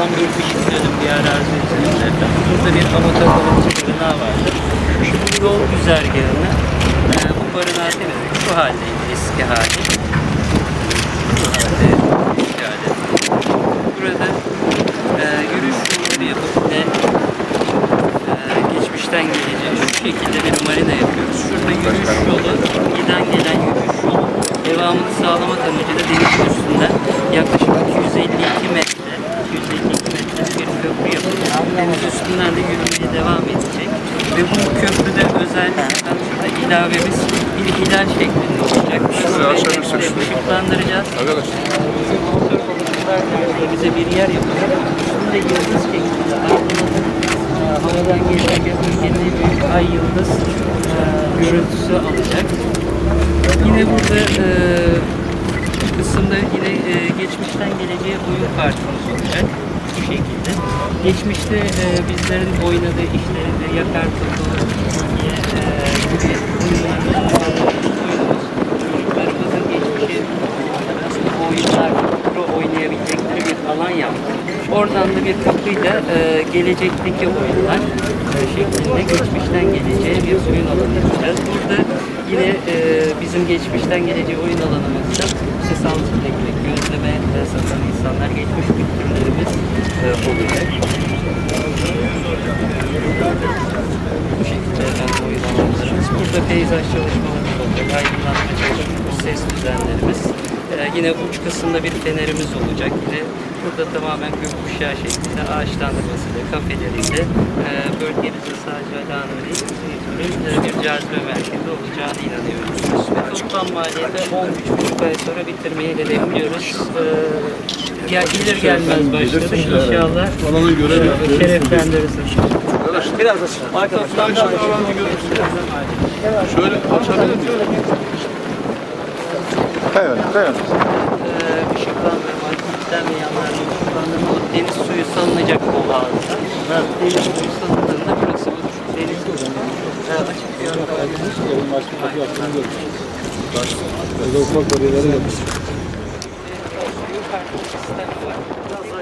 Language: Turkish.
toplam 72 dönüm bir arazi üzerinde. Burada bir amatör balıkçı barınağı vardı. Şu yol güzergahını e, bu barınağı temizledik. Şu haldeydi eski hali. Şu halde eski hali. Burada e, yürüyüş yolları yapıp ne e, geçmişten geleceği şu şekilde bir marina yapıyoruz. Şurada yürüyüş yolu, giden gelen yürüyüş Deniz üstünden de yürümeye devam edecek. Ve bu köprüde özellikle şurada ilavemiz bir hilal şeklinde olacak. Şurayı. Işıklandıracağız. Arkadaşlar. Motor balıkçılar bize bir yer yapacak. Üstünde yıldız şeklinde e, havadan geçerken ülkenin en büyük ay yıldız e, görüntüsü alacak. Yine burada e, kısımda yine e, geçmişten geleceğe oyun kartımız olacak. Bu şekilde. Geçmişte e, bizlerin oynadığı işlerinde yakar diye e, gibi oyunlarımız çocuklarımızın geçmişi aslında oyunlar oynayabilecekleri bir alan yaptık. Oradan da bir kapıyla e, gelecekteki oyunlar e, şeklinde geçmişten geleceğe bir oyun alanı yapacağız. Burada yine e, bizim geçmişten geleceğe oyun alanımızda sanatı teknik, gözleme satan insanlar, geçmiş kültürlerimiz e, olacak. Bu şekilde efendim oyun alanlarımız. Burada peyzaj çalışmalarımız olacak, aydınlatma çalışmalarımız, ses düzenlerimiz. Yine uç kısımda bir fenerimiz olacak. Yine burada tamamen gökkuşağı şeklinde ağaçlandırmasıyla, kafeleriyle e, bölgemizin sadece alanı değil, İzmir'in e, bir cazibe merkezi olacağını inanıyoruz. Ve toplam maliyeti 13,5 ay sonra bitirmeyi hedefliyoruz. Ee, ya gelir gelmez başladık inşallah. Alana göre e, şereflendirirsiniz. Biraz. Arkasından da alanı Şöyle açabilir miyim? Evet, evet. Ee, ışıklandırma, kilitlenmeyenlerle ışıklandırma olup deniz suyu salınacak bu ağızda. Deniz suyu salındığında burası bu deniz suyu. Ee, açık bir anda Burada ufak bölgeleri yapmış. Suyu kartı sistemi var.